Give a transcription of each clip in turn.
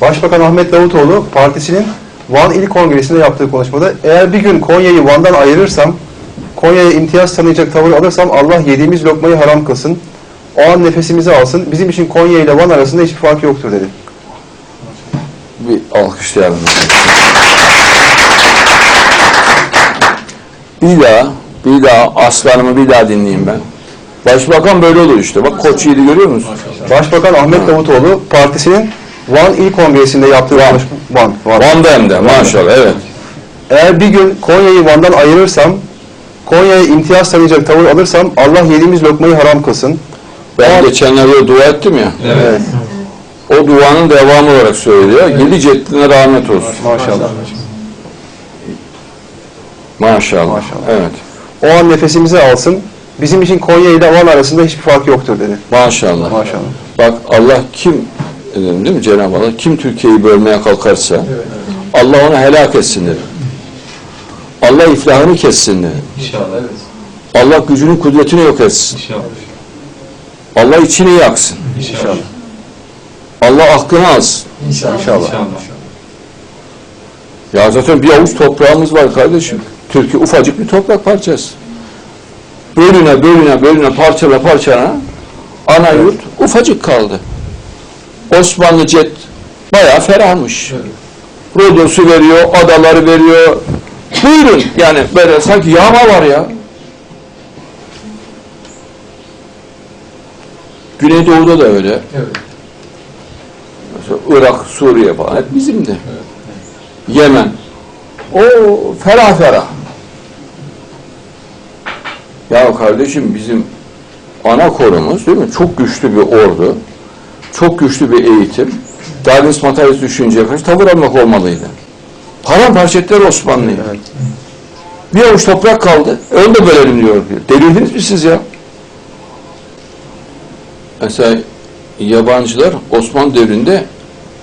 Başbakan Ahmet Davutoğlu partisinin Van İl Kongresi'nde yaptığı konuşmada eğer bir gün Konya'yı Van'dan ayırırsam, Konya'ya imtiyaz tanıyacak tavır alırsam Allah yediğimiz lokmayı haram kılsın. O an nefesimizi alsın. Bizim için Konya ile Van arasında hiçbir fark yoktur dedi. Bir alkışlayalım. Bir daha, bir daha aslanımı bir daha dinleyeyim ben. Başbakan böyle olur işte. Bak koç yiğidi görüyor musun? Başbakan Ahmet Davutoğlu partisinin Van İl Kongresi'nde yaptığı Van. konuşma... Van. Van. Van'da hem de maşallah evet. Eğer bir gün Konya'yı Van'dan ayırırsam, Konya'ya imtiyaz tanıyacak tavır alırsam Allah yediğimiz lokmayı haram kılsın. Ben geçenlerde dua ettim ya. Evet. O duanın devamı olarak söylüyor. Yedi ceddine rahmet olsun. Maşallah. Maşallah. Maşallah. Evet. O an nefesimizi alsın. Bizim için Konya ile Van arasında hiçbir fark yoktur dedi. Maşallah. Maşallah. Bak Allah kim dedim değil mi Cenab-ı Allah kim Türkiye'yi bölmeye kalkarsa Allah onu helak etsin dedi. Allah iflahını kessin dedi. İnşallah. Evet. Allah gücünü kudretini yok etsin. İnşallah. Allah içini yaksın. İnşallah. Allah aklını alsın. İnşallah. İnşallah. Ya zaten bir avuç toprağımız var kardeşim. Türkiye ufacık bir toprak parçası. Bölüne bölüne bölüne parçala parçala ana yurt ufacık kaldı. Osmanlı cet bayağı ferahmış. Rodos'u veriyor, adaları veriyor. Buyurun yani böyle sanki yağma var ya. Güneydoğu'da da öyle. Evet. Mesela Irak, Suriye falan hep bizimdi. Yemen. O ferah ferah. Ya kardeşim bizim ana korumuz değil mi? Çok güçlü bir ordu. Çok güçlü bir eğitim. Darwinist materyalist düşünceye karşı tavır almak olmalıydı. Paramparça ettiler Osmanlı'yı. Evet. Bir avuç toprak kaldı. E Onu da bölelim diyor. Delirdiniz mi siz ya? Mesela yabancılar Osmanlı devrinde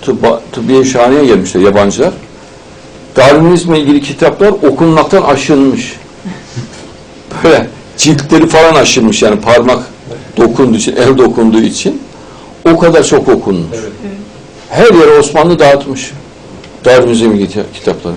tıbba, tıbbiye şahaneye gelmişler yabancılar. Darwinizmle ilgili kitaplar okunmaktan aşınmış. Böyle ciltleri falan aşınmış yani parmak dokunduğu için, el dokunduğu için o kadar çok okunmuş. Evet. Her yere Osmanlı dağıtmış. Kita- kitapları.